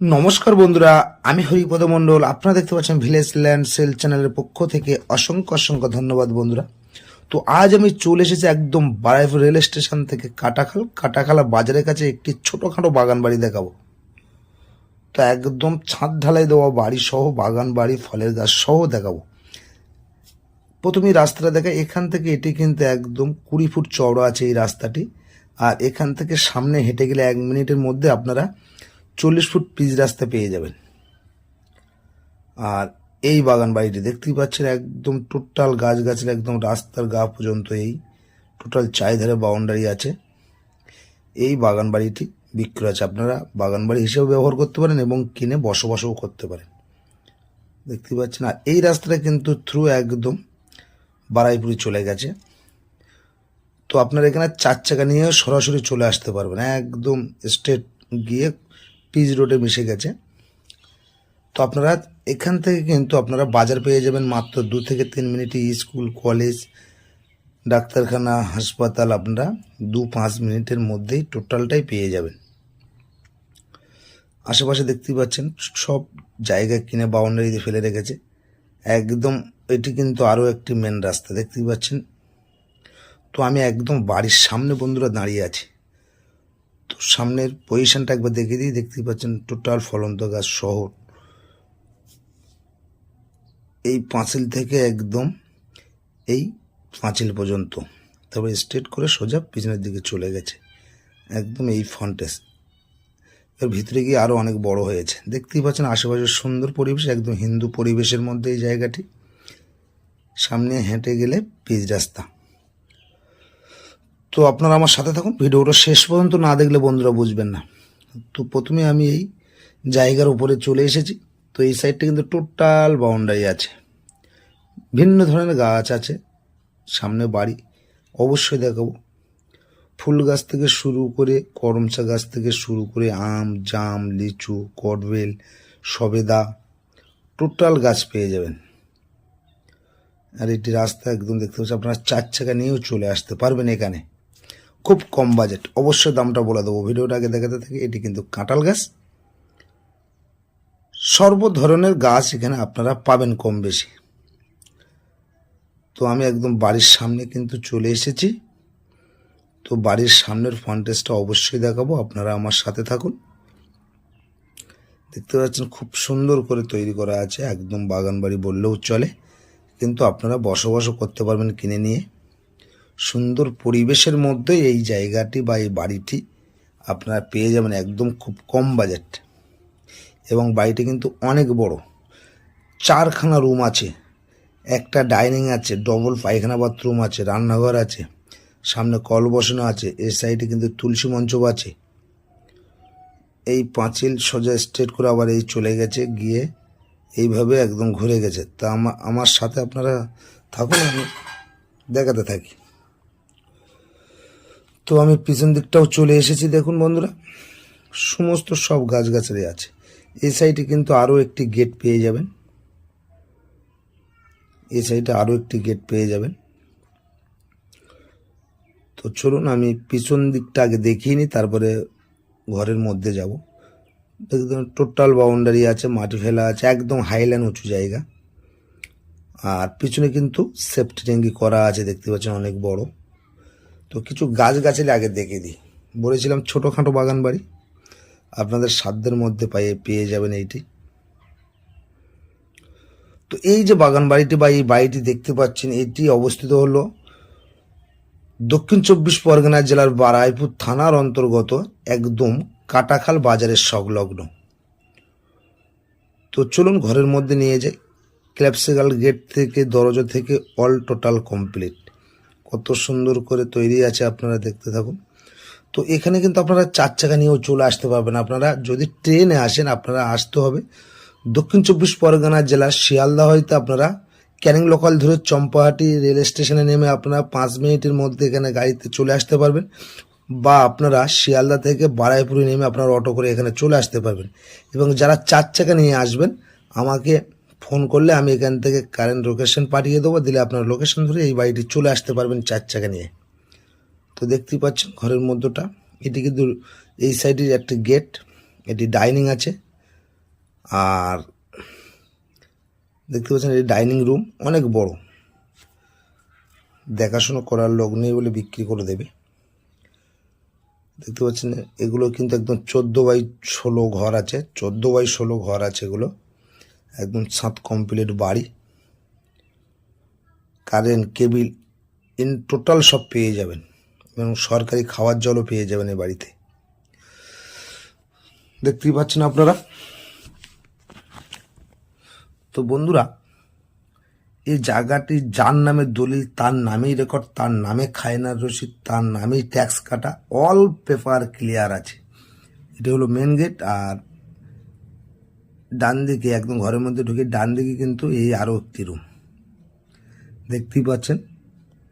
নমস্কার বন্ধুরা, আমি হরিপদ মণ্ডল। আপনারা দেখতে পাচ্ছেন ভিলেজ ল্যান্ড সেল চ্যানেলের পক্ষ থেকে অসংখ্য অসংখ্য ধন্যবাদ বন্ধুরা। তো আজ আমি চলে এসেছি একদম বারাইপুর রেল স্টেশন থেকে কাটাখাল। কাটাখালা বাজারের কাছে একটি ছোটোখাটো বাগান বাড়ি দেখাবো। তো একদম ছাদ ঢালাই দেওয়া বাড়ি সহ বাগান বাড়ি ফলের গাছ সহ দেখাবো। প্রথমেই রাস্তাটা দেখা, এখান থেকে এটি কিন্তু একদম কুড়ি ফুট চওড়া আছে এই রাস্তাটি। আর এখান থেকে সামনে হেঁটে গেলে এক মিনিটের মধ্যে আপনারা চল্লিশ ফুট পিচ রাস্তা পেয়ে যাবেন। আর এই বাগান বাড়িটি দেখতেই পাচ্ছেন, একদম টোটাল গাছগাছরা একদম রাস্তার গা পর্যন্ত এই টোটাল চারিধারে বাউন্ডারি আছে। এই বাগান বাড়িটি বিক্রয় আছে। আপনারা বাগান বাড়ি হিসেবে ব্যবহার করতে পারেন এবং কিনে বসবাসও করতে পারেন। দেখতে পাচ্ছেন, আর এই রাস্তাটা কিন্তু থ্রু একদম বারাইপুরি চলে গেছে। তো আপনারা এখানে চার চাকা নিয়ে সরাসরি চলে আসতে পারবেন। একদম স্টেট গিয়ে পিচ রোডে মিশে গেছে। তো আপনারা এখান থেকে কিন্তু আপনারা বাজার পেয়ে যাবেন মাত্র দু থেকে তিন মিনিটে স্কুল, কলেজ, ডাক্তারখানা, হাসপাতাল আপনারা দু পাঁচ মিনিটের মধ্যেই টোটালটাই পেয়ে যাবেন। আশেপাশে দেখতেই পাচ্ছেন সব জায়গা কিনে বাউন্ডারিতে ফেলে রেখেছে। একদম এটি কিন্তু আরও একটি মেন রাস্তা, দেখতেই পাচ্ছেন। তো আমি একদম বাড়ির সামনে বন্ধুরা দাঁড়িয়ে আছি। তো সামনের পজিশনটা একবার দেখে দিই, দেখতেই পাচ্ছেন টোটাল ফলন্ত গাছ শহর। এই পাঁচিল থেকে একদম এই পাঁচিল পর্যন্ত। তারপরে স্ট্রেট করে সোজা পিছনের দিকে চলে গেছে। একদম এই ফন্টেস এর ভিতরে গিয়ে আরও অনেক বড় হয়েছে। দেখতেই পাচ্ছেন আশেপাশের সুন্দর পরিবেশ, একদম হিন্দু পরিবেশের মধ্যে এই জায়গাটি। সামনে হেঁটে গেলে পিচ রাস্তা। তো আপনারা আমার সাথে থাকুন। ভিডিওটা শেষ পর্যন্ত না দেখলে বন্ধুরা বুঝবেন না। তো প্রথমে আমি এই জায়গার উপরে চলে এসেছি। তো এই সাইডটা কিন্তু টোটাল বাউন্ডারি আছে। ভিন্ন ধরনের গাছ আছে। সামনে বাড়ি। অবশ্যই দেখাবো। ফুল গাছ থেকে শুরু করে করমচা গাছ থেকে শুরু করে আম, জাম, লিচু কটবেল সবেদা টোটাল গাছ পেয়ে যাবেন। আর এটি রাস্তা একদম দেখতে পাচ্ছি আপনারা চার চাকা নিয়েও চলে আসতে পারবেন এখানে। খুব কম বাজেট। অবশ্যই দামটা বলে দেবো। ভিডিওটা আগে দেখাতে থাকে এটি কিন্তু কাঁঠাল গাছ। সর্ব ধরনের গাছ এখানে আপনারা পাবেন কম বেশি। তো আমি একদম বাড়ির সামনে কিন্তু চলে এসেছি। তো বাড়ির সামনের ফন্টেজটা অবশ্যই দেখাবো। আপনারা আমার সাথে থাকুন। দেখতে পাচ্ছেন খুব সুন্দর করে তৈরি করা আছে। একদম বাগান বাড়ি বললেও চলে। কিন্তু আপনারা বসবাসও করতে পারবেন কিনে নিয়ে। সুন্দর পরিবেশের মধ্যে এই জায়গাটি বা এই বাড়িটি আপনারা পেয়ে যাবেন একদম খুব কম বাজেট। এবং বাড়িটি কিন্তু অনেক বড়। চারখানা রুম আছে। একটা ডাইনিং আছে, ডবল পায়খানা বাথরুম আছে, রান্নাঘর আছে, সামনে কল বসানো আছে, এর সাইডে কিন্তু তুলসী মঞ্চ আছে। এই পাঁচিল সোজা স্ট্রেট করে আবার এই চলে গেছে, গিয়ে এইভাবে একদম ঘুরে গেছে। তা আমার সাথে আপনারা থাকুন, আমি দেখাতে থাকি। তো আমি পিছন দিকটাও চলে এসেছি, দেখুন বন্ধুরা। সমস্ত সব গাছগাছালি আছে। এই সাইডে কিন্তু আরও একটি গেট পেয়ে যাবেন। এই সাইডে আরও একটি গেট পেয়ে যাবেন। তো চলুন, আমি পিছন দিকটা আগে দেখিয়ে নিই, তারপরে ঘরের মধ্যে যাব। দেখুন টোটাল বাউন্ডারি আছে, মাটি ফেলা আছে, একদম হাইল্যান্ড উঁচু জায়গা। আর পিছনে কিন্তু সেফটি ট্যাঙ্কি করা আছে, দেখতে পাচ্ছেন, অনেক বড়। তো কিছু গাছ গাছালি আগে দেখে দিই। বলেছিলাম ছোটোখাটো বাগান বাড়ি। আপনাদের সাধ্যের মধ্যে পাইয়ে পেয়ে যাবেন এইটি। তো এই যে বাগান বাড়িটি বা এই বাড়িটি দেখতে পাচ্ছেন, এটি অবস্থিত হলো দক্ষিণ চব্বিশ পরগনা জেলার বারাইপুর থানার অন্তর্গত একদম কাটাখাল বাজারের সংলগ্ন। তো চলুন ঘরের মধ্যে নিয়ে যাই। ক্ল্যাপসিগাল গেট থেকে দরজা থেকে অল টোটাল কমপ্লিট। কত সুন্দর করে তৈরি আছে আপনারা দেখতে থাকুন। তো এখানে কিন্তু আপনারা চার চাকা নিয়েও চলে আসতে পারবেন। আপনারা যদি ট্রেনে আসেন, আপনারা আসতে হবে। দক্ষিণ চব্বিশ পরগনা জেলার শিয়ালদা হইতে আপনারা ক্যানিং লোকাল ধরে চম্পাহাটি রেল স্টেশনে নেমে আপনারা পাঁচ মিনিটের মধ্যে এখানে গাড়িতে চলে আসতে পারবেন বা আপনারা শিয়ালদা থেকে বারাইপুরে নেমে আপনারা অটো করে এখানে চলে আসতে পারবেন। এবং যারা চার চাকা নিয়ে আসবেন, আমাকে ফোন করলে আমি এখান থেকে কারেন্ট লোকেশন পাঠিয়ে দেবো, দিলে আপনার লোকেশন ধরে এই বাড়িটি চলে আসতে পারবেন চার চাকা নিয়ে। তো দেখতেই পাচ্ছেন ঘরের মধ্যটা। এটি কিন্তু এই সাইডের একটি গেট এটি ডাইনিং আছে। আর দেখতে পাচ্ছেন এটি ডাইনিং রুম অনেক বড়। দেখাশোনা করার লোক নেই বলে বিক্রি করে দেবে। দেখতে পাচ্ছেন এগুলো কিন্তু একদম চোদ্দ বাই ষোলো ঘর আছে, চোদ্দ বাই ষোলো ঘর আছে এগুলো। একদম সাত কমপ্লিট বাড়ি। কারেন্ট কেবিল ইন টোটাল সব পেয়ে যাবেন এবং সরকারি খাওয়ার জলও পেয়ে যাবেন এই বাড়িতে। দেখতেই পাচ্ছেন আপনারা? তো বন্ধুরা এই জায়গাটি যার নামে দলিল, তার নামেই রেকর্ড তার নামে খায়নার রসিদ, তার নামেই ট্যাক্স কাটা অল পেপার ক্লিয়ার আছে। এটা হলো মেন গেট আর ডান দিকে একদম ঘরের মধ্যে ঢুকে ডান দিকে কিন্তু এই আরও একটি রুম দেখতেই পাচ্ছেন?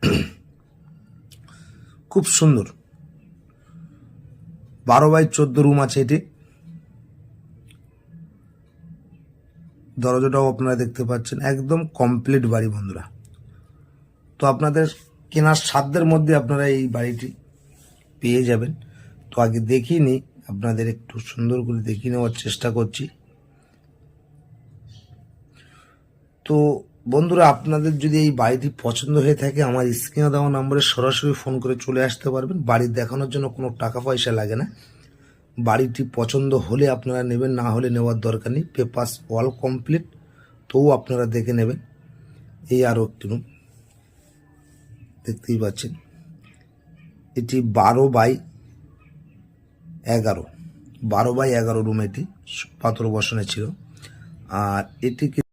খুব সুন্দর। বারো বাই চোদ্দ রুম আছে এটি। দরজাটাও আপনারা দেখতে পাচ্ছেন। একদম কমপ্লিট বাড়ি বন্ধুরা। তো আপনাদের কেনার সাধ্যের মধ্যে আপনারা এই বাড়িটি পেয়ে যাবেন। তো আগে দেখিয়ে নিই, আপনাদের একটু সুন্দর করে দেখিয়ে নেওয়ার চেষ্টা করছি। তো বন্ধুরা, আপনাদের যদি এই বাড়িটি পছন্দ হয়ে থাকে, আমার স্ক্রিনে দেওয়া নম্বরে সরাসরি ফোন করে চলে আসতে পারবেন। বাড়ি দেখানোর জন্য কোনো টাকা পয়সা লাগে না। বাড়িটি পছন্দ হলে আপনারা নেবেন, না হলে নেওয়ার দরকার নেই। পেপার্স অল কমপ্লিট, তবু আপনারা দেখে নেবেন। এই আরও একটি রুম। দেখতেই পাচ্ছেন। এটি বারো বাই এগারো। বারো বাই এগারো রুম এটি, পাথর বসানো ছিল। আর এটি কি-